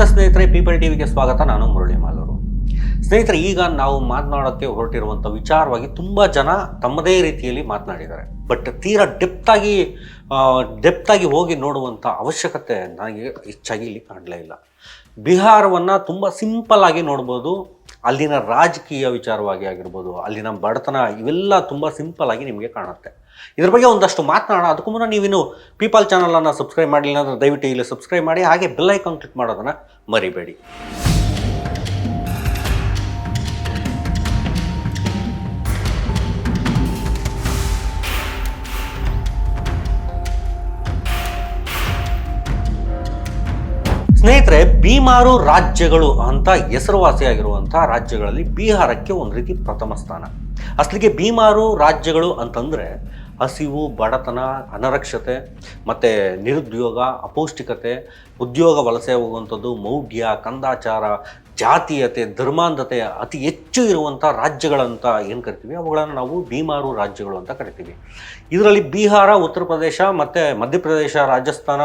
ನಮಸ್ತೆ ಸ್ನೇಹಿತರೆ ಪೀಪಲ್ ಟಿವಿಗೆ ಸ್ವಾಗತ. ನಾನು ಮುರಳಿ ಮಾಲೂರು ಸ್ನೇಹಿತರೆ, ಈಗ ನಾವು ಮಾತನಾಡೋಕ್ಕೆ ಹೊರಟಿರುವಂಥ ವಿಚಾರವಾಗಿ ತುಂಬ ಜನ ತಮ್ಮದೇ ರೀತಿಯಲ್ಲಿ ಮಾತನಾಡಿದ್ದಾರೆ. ಬಟ್ ತೀರಾ ಡೆಪ್ತಾಗಿ ಡೆಪ್ತಾಗಿ ಹೋಗಿ ನೋಡುವಂಥ ಅವಶ್ಯಕತೆ ನನಗೆ ಹೆಚ್ಚಾಗಿ ಇಲ್ಲಿ ಕಾಣಲೇ ಇಲ್ಲ. ಬಿಹಾರವನ್ನು ತುಂಬ ಸಿಂಪಲ್ ಆಗಿ ನೋಡ್ಬೋದು. ಅಲ್ಲಿನ ರಾಜಕೀಯ ವಿಚಾರವಾಗಿ ಆಗಿರ್ಬೋದು, ಅಲ್ಲಿನ ಬಡತನ ಇವೆಲ್ಲ ತುಂಬ ಸಿಂಪಲ್ ಆಗಿ ನಿಮಗೆ ಕಾಣುತ್ತೆ. ಇದ್ರ ಬಗ್ಗೆ ಒಂದಷ್ಟು ಮಾತನಾಡೋಣ. ಅದಕ್ಕೂ ಮುನ್ನ ನೀವಿನ್ನು ಪೀಪಲ್ ಚಾನಲನ್ನು ಸಬ್ಸ್ಕ್ರೈಬ್ ಮಾಡಿಲ್ಲ ಅಂದರೆ ದಯವಿಟ್ಟು ಇಲ್ಲಿ ಸಬ್ಸ್ಕ್ರೈಬ್ ಮಾಡಿ, ಹಾಗೆ ಬೆಲ್ ಐಕಾನ್ ಕ್ಲಿಕ್ ಮಾಡೋದನ್ನು ಮರಿಬೇಡಿ. ಸ್ನೇಹಿತರೆ ಬೀಮಾರು ರಾಜ್ಯಗಳು ಅಂತ ಹೆಸರುವಾಸಿಯಾಗಿರುವಂತಹ ರಾಜ್ಯಗಳಲ್ಲಿ ಬಿಹಾರಕ್ಕೆ ಒಂದು ರೀತಿ ಪ್ರಥಮ ಸ್ಥಾನ. ಅಸಲಿಗೆ ಬೀಮಾರು ರಾಜ್ಯಗಳು ಅಂತಂದರೆ ಹಸಿವು, ಬಡತನ ಅನರಕ್ಷತೆ ಮತ್ತು ನಿರುದ್ಯೋಗ, ಅಪೌಷ್ಟಿಕತೆ, ಉದ್ಯೋಗ ವಲಸೆ ಹೋಗುವಂಥದ್ದು, ಮೌಢ್ಯ, ಕಂದಾಚಾರ ಜಾತೀಯತೆ ಧರ್ಮಾಂಧತೆ ಅತಿ ಹೆಚ್ಚು ಇರುವಂಥ ರಾಜ್ಯಗಳಂತ ಏನು ಕರಿತೀವಿ? ಅವುಗಳನ್ನು ನಾವು ಭೀಮಾರು ರಾಜ್ಯಗಳು ಅಂತ ಕರಿತೀವಿ. ಇದರಲ್ಲಿ ಬಿಹಾರ, ಉತ್ತರ ಪ್ರದೇಶ ಮತ್ತು ಮಧ್ಯಪ್ರದೇಶ, ರಾಜಸ್ಥಾನ,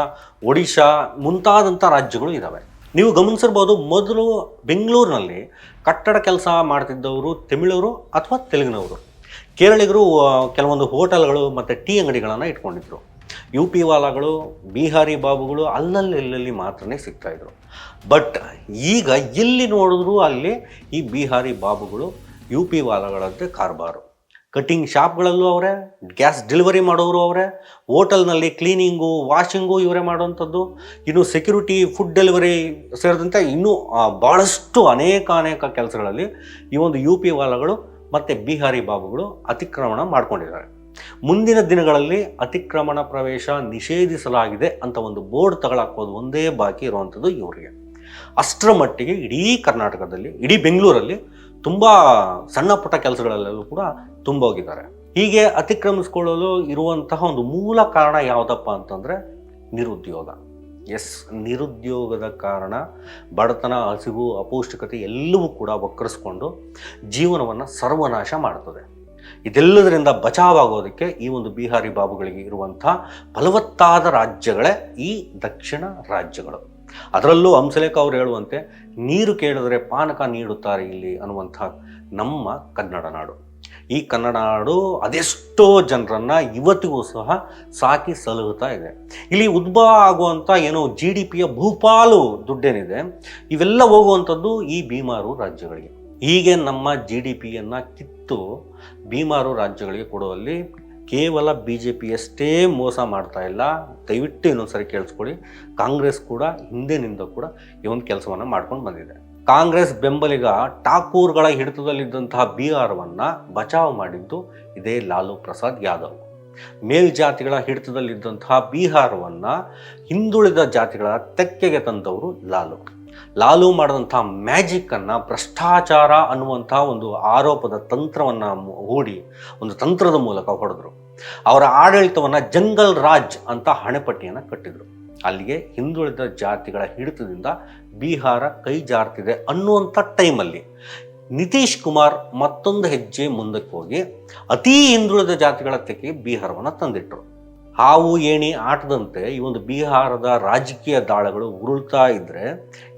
ಒಡಿಶಾ ಮುಂತಾದಂಥ ರಾಜ್ಯಗಳು ಇದ್ದಾವೆ ನೀವು ಗಮನಿಸಿರ್ಬೋದು, ಮೊದಲು ಬೆಂಗಳೂರಿನಲ್ಲಿ ಕಟ್ಟಡ ಕೆಲಸ ಮಾಡ್ತಿದ್ದವರು ತಮಿಳರು ಅಥವಾ ತೆಲುಗಿನವರು. ಕೇರಳಿಗರು ಕೆಲವೊಂದು ಹೋಟೆಲ್ಗಳು ಮತ್ತು ಟೀ ಅಂಗಡಿಗಳನ್ನು ಇಟ್ಕೊಂಡಿದ್ರು. ಯು ಪಿ ವಾಲಾಗಳು ಬಿಹಾರಿ ಬಾಬುಗಳು ಅಲ್ಲಲ್ಲಿ ಎಲ್ಲೆಲ್ಲಿ ಮಾತ್ರನೇ ಸಿಗ್ತಾಯಿದ್ರು ಬಟ್ ಈಗ ಎಲ್ಲಿ ನೋಡಿದ್ರೂ ಅಲ್ಲಿ ಈ ಬಿಹಾರಿ ಬಾಬುಗಳು ಯು ಪಿ ವಾಲಾಗಳಂತೆ ಕಾರ್ಬಾರು. ಕಟಿಂಗ್ ಶಾಪ್ಗಳಲ್ಲೂ ಅವರೇ ಗ್ಯಾಸ್ ಡೆಲಿವರಿ ಮಾಡೋರು ಅವರೇ, ಹೋಟೆಲ್ನಲ್ಲಿ ಕ್ಲೀನಿಂಗು ವಾಷಿಂಗು ಇವರೇ ಮಾಡುವಂಥದ್ದು. ಇನ್ನು ಸೆಕ್ಯೂರಿಟಿ ಫುಡ್ ಡೆಲಿವರಿ ಸೇರಿದಂತೆ ಇನ್ನೂ ಭಾಳಷ್ಟು ಅನೇಕ ಅನೇಕ ಕೆಲಸಗಳಲ್ಲಿ ಈ ಒಂದು ಯು ಪಿ ವಾಲಾಗಳು ಮತ್ತು ಬಿಹಾರಿ ಬಾಬುಗಳು ಅತಿಕ್ರಮಣ ಮಾಡ್ಕೊಂಡಿದ್ದಾರೆ. ಮುಂದಿನ ದಿನಗಳಲ್ಲಿ ಅತಿಕ್ರಮಣ ಪ್ರವೇಶ ನಿಷೇಧಿಸಲಾಗಿದೆ ಅಂತ ಒಂದು ಬೋರ್ಡ್ ತಗೊಳಕೋದು ಒಂದೇ ಬಾಕಿ ಇರುವಂಥದ್ದು ಇವರಿಗೆ. ಅಷ್ಟರ ಮಟ್ಟಿಗೆ ಇಡೀ ಕರ್ನಾಟಕದಲ್ಲಿ, ಇಡೀ ಬೆಂಗಳೂರಲ್ಲಿ ತುಂಬ ಸಣ್ಣ ಪುಟ್ಟ ಕೆಲಸಗಳಲ್ಲೆಲ್ಲೂ ಕೂಡ ತುಂಬೋಗಿದ್ದಾರೆ. ಹೀಗೆ ಅತಿಕ್ರಮಿಸ್ಕೊಳ್ಳಲು ಇರುವಂತಹ ಒಂದು ಮೂಲ ಕಾರಣ ಯಾವುದಪ್ಪ ಅಂತಂದರೆ ನಿರುದ್ಯೋಗ. ಎಸ್, ನಿರುದ್ಯೋಗದ ಕಾರಣ ಬಡತನ, ಹಸಿವು, ಅಪೌಷ್ಟಿಕತೆ ಎಲ್ಲವೂ ಕೂಡ ವಕ್ರಿಸ್ಕೊಂಡು ಜೀವನವನ್ನು ಸರ್ವನಾಶ ಮಾಡ್ತದೆ. ಇದೆಲ್ಲದರಿಂದ ಬಚಾವಾಗೋದಕ್ಕೆ ಈ ಒಂದು ಬಿಹಾರಿ ಬಾಬುಗಳಿಗೆ ಇರುವಂಥ ಫಲವತ್ತಾದ ರಾಜ್ಯಗಳೇ ಈ ದಕ್ಷಿಣ ರಾಜ್ಯಗಳು. ಅದರಲ್ಲೂ ಹಂಸಲೇಖ ಅವರು ಹೇಳುವಂತೆ, ನೀರು ಕೇಳಿದರೆ ಪಾನಕ ನೀಡುತ್ತಾರೆ ಇಲ್ಲಿ ಅನ್ನುವಂಥ ನಮ್ಮ ಕನ್ನಡ ನಾಡು. ಈ ಕನ್ನಡ ನಾಡು ಅದೆಷ್ಟೋ ಜನರನ್ನು ಇವತ್ತಿಗೂ ಸಹ ಸಾಕಿ ಸಲಹುತ್ತಾ ಇದೆ. ಇಲ್ಲಿ ಉದ್ಭವ ಆಗುವಂಥ ಏನೋ ಜಿ ಡಿ ಪಿಯ ಭೂಪಾಲು ದುಡ್ಡೇನಿದೆ, ಇವೆಲ್ಲ ಹೋಗುವಂಥದ್ದು ಈ ಬೀಮಾರು ರಾಜ್ಯಗಳಿಗೆ. ಹೀಗೆ ನಮ್ಮ ಜಿ ಡಿ ಪಿಯನ್ನು ಕಿತ್ತು ಬೀಮಾರು ರಾಜ್ಯಗಳಿಗೆ ಕೊಡುವಲ್ಲಿ ಕೇವಲ ಬಿ ಜೆ ಪಿಯಷ್ಟೇ ಮೋಸ ಮಾಡ್ತಾ ಇಲ್ಲ. ದಯವಿಟ್ಟು ಇನ್ನೊಂದ್ಸರಿ ಕೇಳಿಸ್ಕೊಳ್ಳಿ. ಕಾಂಗ್ರೆಸ್ ಕೂಡ ಹಿಂದಿನಿಂದ ಕೂಡ ಈ ಒಂದು ಕೆಲಸವನ್ನು ಮಾಡ್ಕೊಂಡು ಬಂದಿದೆ. ಕಾಂಗ್ರೆಸ್ ಬೆಂಬಲಿಗ ಠಾಕೂರ್ಗಳ ಹಿಡಿತದಲ್ಲಿದ್ದಂತಹ ಬಿಹಾರವನ್ನು ಬಚಾವ್ ಮಾಡಿದ್ದು ಇದೇ ಲಾಲು ಪ್ರಸಾದ್ ಯಾದವ್. ಮೇಲ್ಜಾತಿಗಳ ಹಿಡಿತದಲ್ಲಿದ್ದಂತಹ ಬಿಹಾರವನ್ನು ಹಿಂದುಳಿದ ಜಾತಿಗಳ ತೆಕ್ಕೆಗೆ ತಂದವರು ಲಾಲು. ಲಾಲು ಮಾಡಿದಂಥ ಮ್ಯಾಜಿಕ್ಕನ್ನು ಭ್ರಷ್ಟಾಚಾರ ಅನ್ನುವಂಥ ಒಂದು ಆರೋಪದ ತಂತ್ರವನ್ನು ಹೂಡಿ ಒಂದು ತಂತ್ರದ ಮೂಲಕ ಹೊಡೆದ್ರು. ಅವರ ಆಡಳಿತವನ್ನು ಜಂಗಲ್ ರಾಜ್ ಅಂತ ಹಣೆಪಟ್ಟಿಯನ್ನು ಕಟ್ಟಿದರು. ಅಲ್ಲಿಗೆ ಹಿಂದುಳಿದ ಜಾತಿಗಳ ಹಿಡಿತದಿಂದ ಬಿಹಾರ ಕೈ ಜಾರ್ತಿದೆ ಅನ್ನುವಂಥ ಟೈಮಲ್ಲಿ ನಿತೀಶ್ ಕುಮಾರ್ ಮತ್ತೊಂದು ಹೆಜ್ಜೆ ಮುಂದಕ್ಕೆ ಹೋಗಿ ಅತೀ ಹಿಂದುಳಿದ ಜಾತಿಗಳ ತೆಕ್ಕೆ ಬಿಹಾರವನ್ನು ತಂದಿಟ್ಟರು ಹಾವು, ಏಣಿ ಆಟದಂತೆ ಈ ಒಂದು ಬಿಹಾರದ ರಾಜಕೀಯ ದಾಳಗಳು ಉರುಳ್ತಾ ಇದ್ದರೆ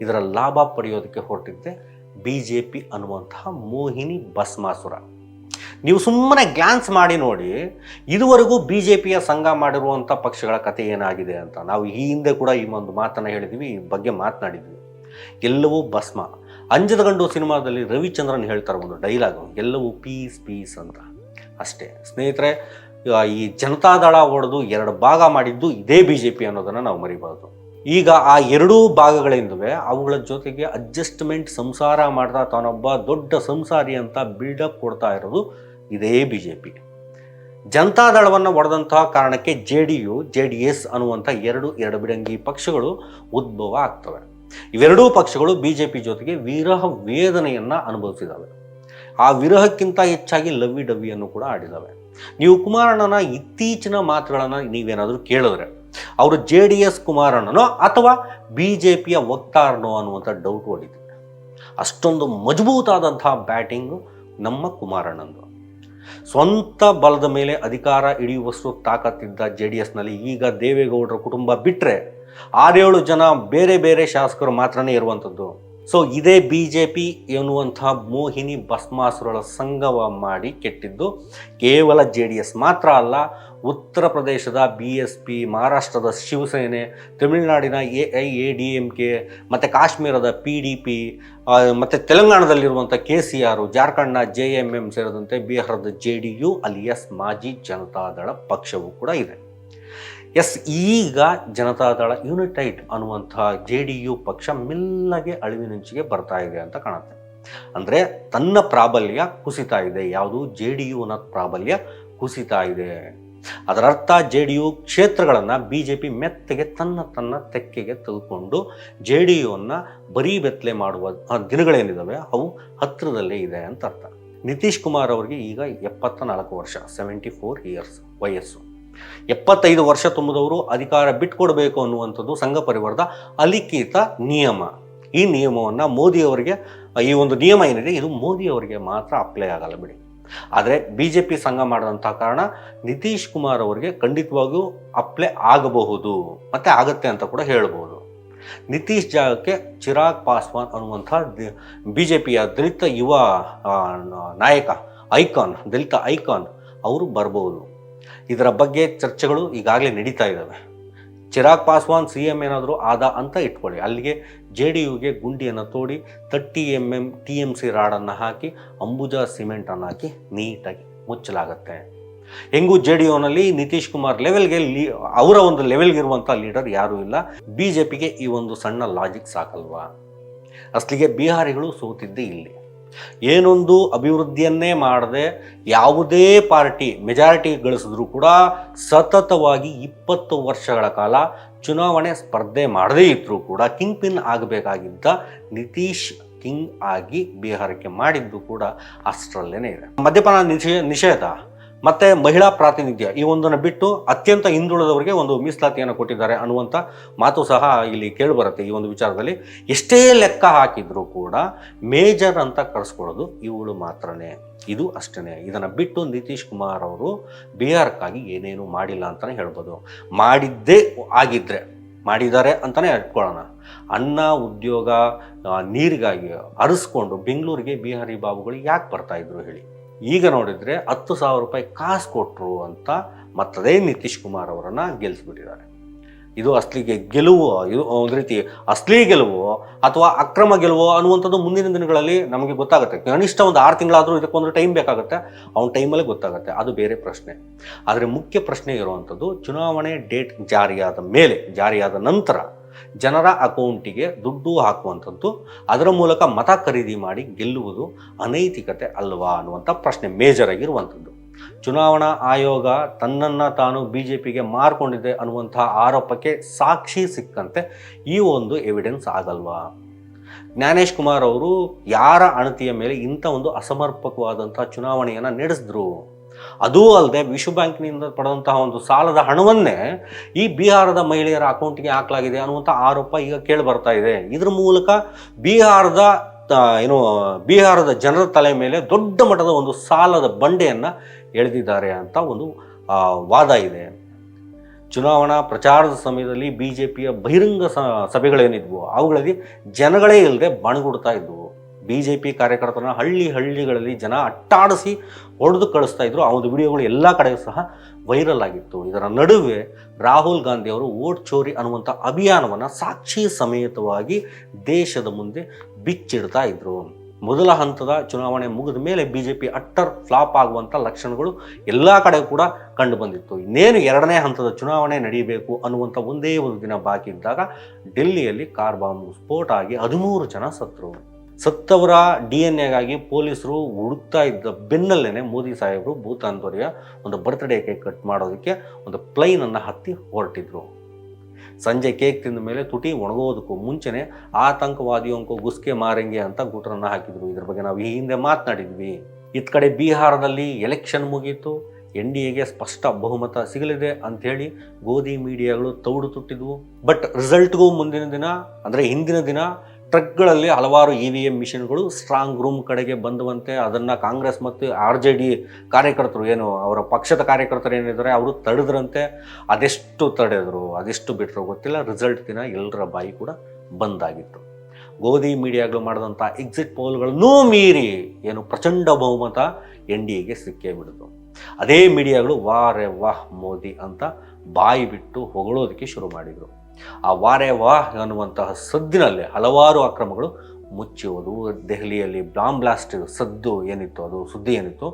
ಇದರ ಲಾಭ ಪಡೆಯೋದಕ್ಕೆ ಹೊರಟಿದ್ದೆ ಬಿ ಜೆ ಪಿ ಅನ್ನುವಂತಹ ಮೋಹಿನಿ ಭಸ್ಮಾಸುರ. ನೀವು ಸುಮ್ಮನೆ ಗ್ಲಾನ್ಸ್ ಮಾಡಿ ನೋಡಿ, ಇದುವರೆಗೂ ಬಿ ಜೆ ಪಿಯ ಸಂಘ ಮಾಡಿರುವಂಥ ಪಕ್ಷಗಳ ಕತೆ ಏನಾಗಿದೆ ಅಂತ. ನಾವು ಈ ಹಿಂದೆ ಕೂಡ ಈ ಒಂದು ಮಾತನ್ನು ಹೇಳಿದ್ವಿ, ಈ ಬಗ್ಗೆ ಮಾತನಾಡಿದ್ವಿ. ಎಲ್ಲವೂ ಭಸ್ಮ. ಅಂಜದ ಗಂಡು ಸಿನಿಮಾದಲ್ಲಿ ರವಿಚಂದ್ರನ್ ಹೇಳ್ತಾರೆ ಒಂದು ಡೈಲಾಗು, ಎಲ್ಲವೂ ಪೀಸ್ ಪೀಸ್ ಅಂತ. ಅಷ್ಟೇ. ಸ್ನೇಹಿತರೆ ಈ ಜನತಾದಳ ಒಡೆದು ಎರಡು ಭಾಗ ಮಾಡಿದ್ದು ಇದೇ ಬಿ ಜೆ ಪಿ ಅನ್ನೋದನ್ನು ನಾವು ಮರಿಬಾರ್ದು. ಈಗ ಆ ಎರಡೂ ಭಾಗಗಳಿಂದವೆ ಅವುಗಳ ಜೊತೆಗೆ ಅಡ್ಜಸ್ಟ್ಮೆಂಟ್ ಸಂಸಾರ ಮಾಡ್ತಾ ತಾನೊಬ್ಬ ದೊಡ್ಡ ಸಂಸಾರಿ ಅಂತ ಬಿಲ್ಡಪ್ ಕೊಡ್ತಾ ಇರೋದು ಇದೇ ಬಿ ಜೆ ಪಿ ಜನತಾದಳವನ್ನು ಒಡೆದಂತಹ ಕಾರಣಕ್ಕೆ J D U, J D S ಅನ್ನುವಂಥ ಎರಡು ಎರಡು ಬಿಡಂಗಿ ಪಕ್ಷಗಳು ಉದ್ಭವ ಆಗ್ತವೆ. ಇವೆರಡೂ ಪಕ್ಷಗಳು ಬಿ ಜೆ ಪಿ ಜೊತೆಗೆ ವಿರಹ ವೇದನೆಯನ್ನು ಅನುಭವಿಸಿದ್ದಾವೆ ಆ ವಿರಹಕ್ಕಿಂತ ಹೆಚ್ಚಾಗಿ ಲವ್ವಿ ಡವ್ವಿಯನ್ನು ಕೂಡ ಆಡಿದ್ದಾವೆ ನೀವು ಕುಮಾರಣ್ಣನ ಇತ್ತೀಚಿನ ಮಾತುಗಳನ್ನು ನೀವೇನಾದರೂ ಕೇಳಿದ್ರೆ, ಅವರು ಜೆ ಡಿ ಎಸ್ ಕುಮಾರಣ್ಣನೋ ಅಥವಾ ಬಿ ಜೆ ಪಿಯ ವಕ್ತಾರನೋ ಅನ್ನುವಂಥ ಡೌಟ್ ಹೊಡಿತು. ಅಷ್ಟೊಂದು ಮಜಬೂತಾದಂತಹ ಬ್ಯಾಟಿಂಗು ನಮ್ಮ ಕುಮಾರಣ್ಣನದು ಸ್ವಂತ ಬಲದ ಮೇಲೆ ಅಧಿಕಾರ ಹಿಡಿಯುವಷ್ಟು ತಾಕತ್ತಿದ್ದ ಜೆ ಡಿ ಎಸ್ನಲ್ಲಿ ಈಗ ದೇವೇಗೌಡರ ಕುಟುಂಬ ಬಿಟ್ಟರೆ ಆರೇಳು ಜನ ಬೇರೆ ಬೇರೆ ಶಾಸಕರು ಮಾತ್ರನೇ ಇರುವಂಥದ್ದು. ಸೊ ಇದೇ ಬಿ ಜೆ ಪಿ ಎನ್ನುವಂತಹ ಮೋಹಿನಿ ಭಸ್ಮಾಸುರಳ ಸಂಗಮ ಮಾಡಿ ಕೆಟ್ಟಿದ್ದು. ಕೇವಲ ಜೆ ಡಿ ಎಸ್ ಮಾತ್ರ ಅಲ್ಲ, ಉತ್ತರ ಪ್ರದೇಶದ ಬಿ ಎಸ್ ಪಿ ಮಹಾರಾಷ್ಟ್ರದ ಶಿವಸೇನೆ, ತಮಿಳುನಾಡಿನ A I A D M K ಮತ್ತು ಕಾಶ್ಮೀರದ ಪಿ ಡಿ ಪಿ ಮತ್ತು ತೆಲಂಗಾಣದಲ್ಲಿರುವಂಥ ಕೆ ಸಿ ಆರು ಜಾರ್ಖಂಡ್ನ ಜೆ ಎಂ ಎಂ ಸೇರಿದಂತೆ ಬಿಹಾರದ ಜೆ ಡಿ ಯು ಅಲಿಯಸ್ ಮಾಜಿ ಜನತಾದಳ ಪಕ್ಷವೂ ಕೂಡ ಇದೆ. ಎಸ್, ಈಗ ಜನತಾದಳ ಯುನಿಟೈಟ್ ಅನ್ನುವಂಥ ಜೆ ಡಿ ಯು ಪಕ್ಷ ಮೆಲ್ಲಗೆ ಅಳಿವಿನಂಚಿಗೆ ಬರ್ತಾ ಇದೆ ಅಂತ ಕಾಣುತ್ತೆ. ಅಂದರೆ ತನ್ನ ಪ್ರಾಬಲ್ಯ ಕುಸಿತಾ ಇದೆ. ಯಾವುದು? ಜೆ ಡಿ ಯುನ ಪ್ರಾಬಲ್ಯ ಕುಸಿತಾ ಇದೆ. ಅದರರ್ಥ ಜೆ ಡಿ ಯು ಕ್ಷೇತ್ರಗಳನ್ನು ಬಿ ಜೆ ಪಿ ಮೆತ್ತಗೆ ತನ್ನ ತನ್ನ ತೆಕ್ಕೆಗೆ ತೆಗೆದುಕೊಂಡು ಜೆ ಡಿ ಯುವನ್ನು ಬರೀ ಬೆತ್ತಲೆ ಮಾಡುವ ದಿನಗಳೇನಿದ್ದಾವೆ ಅವು ಹತ್ತಿರದಲ್ಲೇ ಇದೆ ಅಂತ ಅರ್ಥ. ನಿತೀಶ್ ಕುಮಾರ್ ಅವರಿಗೆ ಈಗ ಎಪ್ಪತ್ತ ನಾಲ್ಕು ವರ್ಷ ಸೆವೆಂಟಿ ಫೋರ್ ಇಯರ್ಸ್ ವಯಸ್ಸು. ಎಪ್ಪತ್ತೈದು ವರ್ಷ ತುಂಬಿದವರು ಅಧಿಕಾರ ಬಿಟ್ಕೊಡ್ಬೇಕು ಅನ್ನುವಂಥದ್ದು ಸಂಘ ಪರಿವಾರದ ಅಲಿಖಿತ ನಿಯಮ. ಈ ನಿಯಮವನ್ನು ಮೋದಿಯವರಿಗೆ ಈ ಒಂದು ನಿಯಮ ಏನಿದೆ, ಇದು ಮೋದಿಯವರಿಗೆ ಮಾತ್ರ ಅಪ್ಲೈ ಆಗಲ್ಲ ಬಿಡಿ. ಆದರೆ ಬಿ ಜೆ ಪಿ ಸಂಘ ಮಾಡಿದಂಥ ಕಾರಣ ನಿತೀಶ್ ಕುಮಾರ್ ಅವರಿಗೆ ಖಂಡಿತವಾಗಿಯೂ ಅಪ್ಲೈ ಆಗಬಹುದು. ಮತ್ತು ಆಗತ್ತೆ ಅಂತ ಕೂಡ ಹೇಳ್ಬೋದು. ನಿತೀಶ್ ಜಾಗಕ್ಕೆ ಚಿರಾಗ್ ಪಾಸ್ವಾನ್ ಅನ್ನುವಂಥ ಬಿ ಜೆ ಪಿಯ ದಲಿತ ಯುವ ನಾಯಕ, ಐಕಾನ್, ದಲಿತ ಐಕಾನ್ ಅವರು ಬರ್ಬೋದು. ಇದರ ಬಗ್ಗೆ ಚರ್ಚೆಗಳು ಈಗಾಗಲೇ ನಡೀತಾ ಇದ್ದಾವೆ. ಚಿರಾಗ್ ಪಾಸ್ವಾನ್ ಸಿ ಎಂ ಏನಾದರೂ ಆದ ಅಂತ ಇಟ್ಕೊಳ್ಳಿ. ಅಲ್ಲಿಗೆ ಜೆ ಡಿ ಯುಗೆ ಗುಂಡಿಯನ್ನು ತೋಡಿ thirty M M T M C ರಾಡನ್ನು ಹಾಕಿ, ಅಂಬುಜಾ ಸಿಮೆಂಟನ್ನು ಹಾಕಿ ನೀಟಾಗಿ ಮುಚ್ಚಲಾಗುತ್ತೆ. ಹೆಂಗೂ ಜೆ ಡಿ ಯುನಲ್ಲಿ ನಿತೀಶ್ ಕುಮಾರ್ ಲೆವೆಲ್ಗೆ ಲೀ, ಅವರ ಒಂದು ಲೆವೆಲ್ಗೆ ಇರುವಂಥ ಲೀಡರ್ ಯಾರೂ ಇಲ್ಲ. ಬಿ ಜೆ ಪಿಗೆ ಈ ಒಂದು ಸಣ್ಣ ಲಾಜಿಕ್ ಸಾಕಲ್ವಾ? ಅಸಲಿಗೆ ಬಿಹಾರಿಗಳು ಸೋತಿದ್ದೇ ಇಲ್ಲಿ. ಏನೊಂದು ಅಭಿವೃದ್ಧಿಯನ್ನೇ ಮಾಡದೆ ಯಾವುದೇ ಪಾರ್ಟಿ ಮೆಜಾರಿಟಿ ಗಳಿಸಿದ್ರೂ ಕೂಡ ಸತತವಾಗಿ ಇಪ್ಪತ್ತು ವರ್ಷಗಳ ಕಾಲ ಚುನಾವಣೆ ಸ್ಪರ್ಧೆ ಮಾಡದೇ ಇದ್ದರೂ ಕೂಡ ಕಿಂಗ್ ಪಿನ್ ಆಗಬೇಕಾಗಿದ್ದ ನಿತೀಶ್ ಕಿಂಗ್ ಆಗಿ ಬಿಹಾರಕ್ಕೆ ಮಾಡಿದ್ದು ಕೂಡ ಅಷ್ಟರಲ್ಲೇ ಇದೆ. ಮದ್ಯಪಾನ ನಿಷೇ, ನಿಷೇಧ ಮತ್ತು ಮಹಿಳಾ ಪ್ರಾತಿನಿಧ್ಯ ಈ ಒಂದನ್ನು ಬಿಟ್ಟು ಅತ್ಯಂತ ಹಿಂದುಳಿದವರಿಗೆ ಒಂದು ಮೀಸಲಾತಿಯನ್ನು ಕೊಟ್ಟಿದ್ದಾರೆ ಅನ್ನುವಂಥ ಮಾತು ಸಹ ಇಲ್ಲಿ ಕೇಳಿಬರುತ್ತೆ ಈ ಒಂದು ವಿಚಾರದಲ್ಲಿ. ಎಷ್ಟೇ ಲೆಕ್ಕ ಹಾಕಿದರೂ ಕೂಡ ಮೇಜರ್ ಅಂತ ಕರೆಸ್ಕೊಳ್ಳೋದು ಇವಳು ಮಾತ್ರನೇ. ಇದು ಅಷ್ಟೇ ಇದನ್ನು ಬಿಟ್ಟು ನಿತೀಶ್ ಕುಮಾರ್ ಅವರು ಬಿಹಾರಕ್ಕಾಗಿ ಏನೇನು ಮಾಡಿಲ್ಲ ಅಂತಲೇ ಹೇಳ್ಬೋದು. ಮಾಡಿದ್ದೇ ಆಗಿದ್ದರೆ ಮಾಡಿದ್ದಾರೆ ಅಂತಲೇ ಇಟ್ಕೊಳ್ಳೋಣ ಅನ್ನ, ಉದ್ಯೋಗ ನೀರಿಗಾಗಿ ಅರಸ್ಕೊಂಡು ಬೆಂಗಳೂರಿಗೆ ಬಿಹಾರಿ ಬಾಬುಗಳು ಯಾಕೆ ಬರ್ತಾ ಇದ್ರು ಹೇಳಿ. ಈಗ ನೋಡಿದರೆ ಹತ್ತು ಸಾವಿರ ರೂಪಾಯಿ ಕಾಸು ಕೊಟ್ಟರು ಅಂತ ಮತ್ತದೇ ನಿತೀಶ್ ಕುಮಾರ್ ಅವರನ್ನು ಗೆಲ್ಲಿಸ್ಬಿಟ್ಟಿದ್ದಾರೆ ಇದು ಅಸ್ಲಿಗೆ ಗೆಲುವು, ಇದು ಒಂದು ರೀತಿ ಅಸ್ಲಿ ಗೆಲುವು ಅಥವಾ ಅಕ್ರಮ ಗೆಲುವು ಅನ್ನುವಂಥದ್ದು ಮುಂದಿನ ದಿನಗಳಲ್ಲಿ ನಮಗೆ ಗೊತ್ತಾಗುತ್ತೆ. ಕನಿಷ್ಠ ಒಂದು ಆರು ತಿಂಗಳಾದರೂ ಇದಕ್ಕೊಂದು ಟೈಮ್ ಬೇಕಾಗುತ್ತೆ. ಅವ್ನ ಟೈಮಲ್ಲೇ ಗೊತ್ತಾಗುತ್ತೆ. ಅದು ಬೇರೆ ಪ್ರಶ್ನೆ. ಆದರೆ ಮುಖ್ಯ ಪ್ರಶ್ನೆ ಇರುವಂಥದ್ದು, ಚುನಾವಣೆ ಡೇಟ್ ಜಾರಿಯಾದ ಮೇಲೆ, ಜಾರಿಯಾದ ನಂತರ ಜನರ ಅಕೌಂಟಿಗೆ ದುಡ್ಡು ಹಾಕುವಂಥದ್ದು, ಅದರ ಮೂಲಕ ಮತ ಖರೀದಿ ಮಾಡಿ ಗೆಲ್ಲುವುದು ಅನೈತಿಕತೆ ಅಲ್ವಾ ಅನ್ನುವಂಥ ಪ್ರಶ್ನೆ ಮೇಜರ್ ಆಗಿರುವಂಥದ್ದು. ಚುನಾವಣಾ ಆಯೋಗ ತನ್ನನ್ನು ತಾನು ಬಿ ಜೆ ಪಿಗೆ ಮಾರ್ಕೊಂಡಿದೆ ಅನ್ನುವಂಥ ಆರೋಪಕ್ಕೆ ಸಾಕ್ಷಿ ಸಿಕ್ಕಂತೆ ಈ ಒಂದು ಎವಿಡೆನ್ಸ್ ಆಗಲ್ವಾ? ಜ್ಞಾನೇಶ್ ಕುಮಾರ್ ಅವರು ಯಾರ ಅಣತಿಯ ಮೇಲೆ ಇಂಥ ಒಂದು ಅಸಮರ್ಪಕವಾದಂಥ ಚುನಾವಣೆಯನ್ನು ನಡೆಸಿದ್ರು? ಅದೂ ಅಲ್ಲದೆ ವಿಶ್ವ ಬ್ಯಾಂಕ್ನಿಂದ ಪಡೆದಂತಹ ಒಂದು ಸಾಲದ ಹಣವನ್ನೇ ಈ ಬಿಹಾರದ ಮಹಿಳೆಯರ ಅಕೌಂಟಿಗೆ ಹಾಕಲಾಗಿದೆ ಅನ್ನುವಂಥ ಆರೋಪ ಈಗ ಕೇಳಿ ಬರ್ತಾ ಇದೆ. ಇದ್ರ ಮೂಲಕ ಬಿಹಾರದ ಏನು, ಬಿಹಾರದ ಜನರ ತಲೆ ಮೇಲೆ ದೊಡ್ಡ ಮಟ್ಟದ ಒಂದು ಸಾಲದ ಬಂಡೆಯನ್ನು ಎಳೆದಿದ್ದಾರೆ ಅಂತ ಒಂದು ವಾದ ಇದೆ. ಚುನಾವಣಾ ಪ್ರಚಾರದ ಸಮಯದಲ್ಲಿ ಬಿ ಜೆ ಪಿಯ ಬಹಿರಂಗ ಸಭೆಗಳೇನಿದ್ವು ಅವುಗಳಲ್ಲಿ ಜನಗಳೇ ಇಲ್ಲದೆ ಬಣಗುಡ್ತಾ ಇದ್ವು. ಬಿ ಜೆ ಪಿ ಕಾರ್ಯಕರ್ತರನ್ನ ಹಳ್ಳಿ ಹಳ್ಳಿಗಳಲ್ಲಿ ಜನ ಅಟ್ಟಾಡಿಸಿ ಹೊಡೆದು ಕಳಿಸ್ತಾ ಇದ್ರು. ಆ ಒಂದು ವಿಡಿಯೋಗಳು ಎಲ್ಲ ಕಡೆ ಸಹ ವೈರಲ್ ಆಗಿತ್ತು. ಇದರ ನಡುವೆ ರಾಹುಲ್ ಗಾಂಧಿ ಅವರು ಓಟ್ ಚೋರಿ ಅನ್ನುವಂಥ ಅಭಿಯಾನವನ್ನು ಸಾಕ್ಷಿ ಸಮೇತವಾಗಿ ದೇಶದ ಮುಂದೆ ಬಿಚ್ಚಿಡ್ತಾ ಇದ್ರು. ಮೊದಲ ಹಂತದ ಚುನಾವಣೆ ಮುಗಿದ ಮೇಲೆ B J P utter flop ಆಗುವಂಥ ಲಕ್ಷಣಗಳು ಎಲ್ಲ ಕಡೆ ಕೂಡ ಕಂಡು ಬಂದಿತ್ತು. ಇನ್ನೇನು ಎರಡನೇ ಹಂತದ ಚುನಾವಣೆ ನಡೆಯಬೇಕು ಅನ್ನುವಂಥ ಒಂದೇ ಒಂದು ದಿನ ಬಾಕಿ ಇದ್ದಾಗ ಡೆಲ್ಲಿಯಲ್ಲಿ ಕಾರ್ ಬಾಂಬ್ ಸ್ಫೋಟ ಆಗಿ ಹದಿಮೂರು ಜನ ಸತ್ತರು. ಸತ್ತವರ ಡಿ ಎನ್ ಎಗಾಗಿ ಪೊಲೀಸರು ಹುಡುಕ್ತಾ ಇದ್ದ ಬೆನ್ನಲ್ಲೇ ಮೋದಿ ಸಾಹೇಬರು ಭೂತಾನ್ ದೊರೆಯ ಒಂದು ಬರ್ತ್ಡೇ ಕೇಕ್ ಕಟ್ ಮಾಡೋದಕ್ಕೆ ಒಂದು ಪ್ಲೈನನ್ನು ಹತ್ತಿ ಹೊರಟಿದ್ರು. ಸಂಜೆ ಕೇಕ್ ತಿಂದ ಮೇಲೆ ತುಟಿ ಒಣಗೋದಕ್ಕೂ ಮುಂಚೆನೆ ಆತಂಕವಾದಿಯೊಂಕು ಗುಸ್ಕೆ ಮಾರಂಗೆ ಅಂತ ಗುಟ್ರನ್ನು ಹಾಕಿದ್ರು. ಇದ್ರ ಬಗ್ಗೆ ನಾವು ಈ ಹಿಂದೆ ಮಾತನಾಡಿದ್ವಿ. ಇತ್ ಕಡೆ ಬಿಹಾರದಲ್ಲಿ ಎಲೆಕ್ಷನ್ ಮುಗೀತು. ಎನ್ ಡಿ ಎಗೆ ಸ್ಪಷ್ಟ ಬಹುಮತ ಸಿಗಲಿದೆ ಅಂಥೇಳಿ ಗೋಧಿ ಮೀಡಿಯಾಗಳು ತೌಡು ತುಟ್ಟಿದ್ವು. ಬಟ್ ರಿಸಲ್ಟ್ಗೂ ಮುಂದಿನ ದಿನ, ಅಂದರೆ ಹಿಂದಿನ ದಿನ ಟ್ರಕ್ಗಳಲ್ಲಿ ಹಲವಾರು ಇ ವಿ ಎಂ ಮಿಷಿನ್ಗಳು ಸ್ಟ್ರಾಂಗ್ ರೂಮ್ ಕಡೆಗೆ ಬಂದುವಂತೆ ಅದನ್ನು ಕಾಂಗ್ರೆಸ್ ಮತ್ತು ಆರ್ ಜೆ ಡಿ ಕಾರ್ಯಕರ್ತರು ಏನು ಅವರ ಪಕ್ಷದ ಕಾರ್ಯಕರ್ತರು ಏನಿದ್ದಾರೆ ಅವರು ತಡೆದ್ರಂತೆ ಅದೆಷ್ಟು ತಡೆದ್ರು, ಅದೆಷ್ಟು ಬಿಟ್ಟರು ಗೊತ್ತಿಲ್ಲ. ರಿಸಲ್ಟ್ ದಿನ ಎಲ್ಲರ ಬಾಯಿ ಕೂಡ ಬಂದಾಗಿತ್ತು. ಗೋಧಿ ಮೀಡಿಯಾಗಳು ಮಾಡಿದಂಥ ಎಕ್ಸಿಟ್ ಪೋಲ್ಗಳನ್ನೂ ಮೀರಿ ಏನು ಪ್ರಚಂಡ ಬಹುಮತ ಎನ್ ಡಿ ಎಗೆ ಸಿಕ್ಕೇ ಬಿಡಿತು. ಅದೇ ಮೀಡಿಯಾಗಳು ವಾರೆ ವಾಹ್ ಮೋದಿ ಅಂತ ಬಾಯಿ ಬಿಟ್ಟು ಹೊಗಳೋದಕ್ಕೆ ಶುರು ಮಾಡಿದರು. ಆ ವಾರೆ ವಾಹ್ ಅನ್ನುವಂತಹ ಸದ್ದಿನಲ್ಲೇ ಹಲವಾರು ಅಕ್ರಮಗಳು ಮುಚ್ಚುವುದು ದೆಹಲಿಯಲ್ಲಿ ಬ್ಲಾಮ್ ಬ್ಲಾಸ್ಟ್ ಸದ್ದು ಏನಿತ್ತು, ಅದು ಸುದ್ದಿ ಏನಿತ್ತು.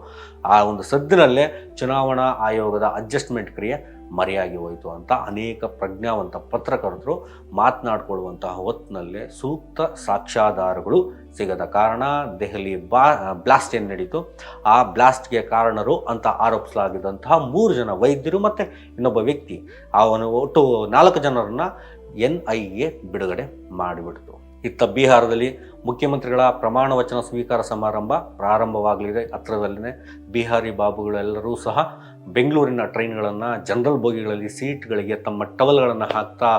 ಆ ಒಂದು ಸದ್ದಿನಲ್ಲೇ ಚುನಾವಣಾ ಆಯೋಗದ ಅಡ್ಜಸ್ಟ್ಮೆಂಟ್ ಕ್ರಿಯೆ ಮರೆಯಾಗಿ ಹೋಯಿತು ಅಂತ ಅನೇಕ ಪ್ರಜ್ಞಾವಂತ ಪತ್ರಕರ್ತರು ಮಾತನಾಡಿಕೊಳ್ಳುವಂತಹ ಹೊತ್ತಿನಲ್ಲೇ ಸೂಕ್ತ ಸಾಕ್ಷ್ಯಾಧಾರಗಳು ಸಿಗದ ಕಾರಣ ದೆಹಲಿ ಬಾ ಬ್ಲಾಸ್ಟ್ ಏನು ನಡೀತು? ಆ ಬ್ಲಾಸ್ಟ್ಗೆ ಕಾರಣರು ಅಂತ ಆರೋಪಿಸಲಾಗಿದ್ದಂತಹ ಮೂರು ಜನ ವೈದ್ಯರು ಮತ್ತು ಇನ್ನೊಬ್ಬ ವ್ಯಕ್ತಿ. ಅವನು ಒಟ್ಟು ನಾಲ್ಕು ಜನರನ್ನು ಎನ್ ಐ ಎ ಬಿಡುಗಡೆ ಮಾಡಿಬಿಡ್ತು. ಇತ್ತ ಬಿಹಾರದಲ್ಲಿ ಮುಖ್ಯಮಂತ್ರಿಗಳ ಪ್ರಮಾಣ ವಚನ ಸ್ವೀಕಾರ ಸಮಾರಂಭ ಪ್ರಾರಂಭವಾಗಲಿದೆ. ಹತ್ರದಲ್ಲೇ ಬಿಹಾರಿ ಬಾಬುಗಳೆಲ್ಲರೂ ಸಹ ಬೆಂಗಳೂರಿನ ಟ್ರೈನ್ಗಳನ್ನು ಜನರಲ್ ಬೋಗಿಗಳಲ್ಲಿ ಸೀಟ್ಗಳಿಗೆ ತಮ್ಮ ಟವಲ್ಗಳನ್ನು ಹಾಕ್ತಾ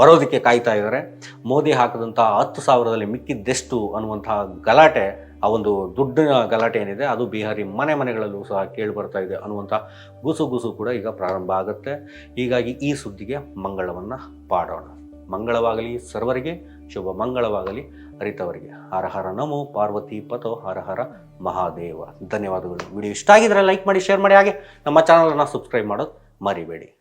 ಬರೋದಕ್ಕೆ ಕಾಯ್ತಾ ಇದ್ದಾರೆ. ಮೋದಿ ಹಾಕಿದಂಥ ಹತ್ತು ಸಾವಿರದಲ್ಲಿ ಮಿಕ್ಕಿದ್ದೆಷ್ಟು ಅನ್ನುವಂತಹ ಗಲಾಟೆ, ಆ ಒಂದು ದುಡ್ಡಿನ ಗಲಾಟೆ ಏನಿದೆ, ಅದು ಬಿಹಾರಿ ಮನೆ ಮನೆಗಳಲ್ಲೂ ಸಹ ಕೇಳಿ ಬರ್ತಾ ಇದೆ ಅನ್ನುವಂಥ ಗುಸು ಗುಸು ಕೂಡ ಈಗ ಪ್ರಾರಂಭ ಆಗುತ್ತೆ. ಹೀಗಾಗಿ ಈ ಸುದ್ದಿಗೆ ಮಂಗಳವನ್ನು ಪಾಡೋಣ. ಮಂಗಳವಾಗಲಿ ಸರ್ವರಿಗೆ. ಶುಭ ಮಂಗಳವಾಗಲಿ. ಅರಿತವರಿಗೆ ಹರ ಹರ ನಮೋ ಪಾರ್ವತಿ ಪತೋ ಹರ ಹರ ಮಹಾದೇವ. ಧನ್ಯವಾದಗಳು. ವಿಡಿಯೋ ಇಷ್ಟ ಆಗಿದ್ರೆ ಲೈಕ್ ಮಾಡಿ, ಶೇರ್ ಮಾಡಿ, ಹಾಗೆ ನಮ್ಮ ಚಾನಲನ್ನು ಸಬ್ಸ್ಕ್ರೈಬ್ ಮಾಡೋದು ಮರಿಬೇಡಿ.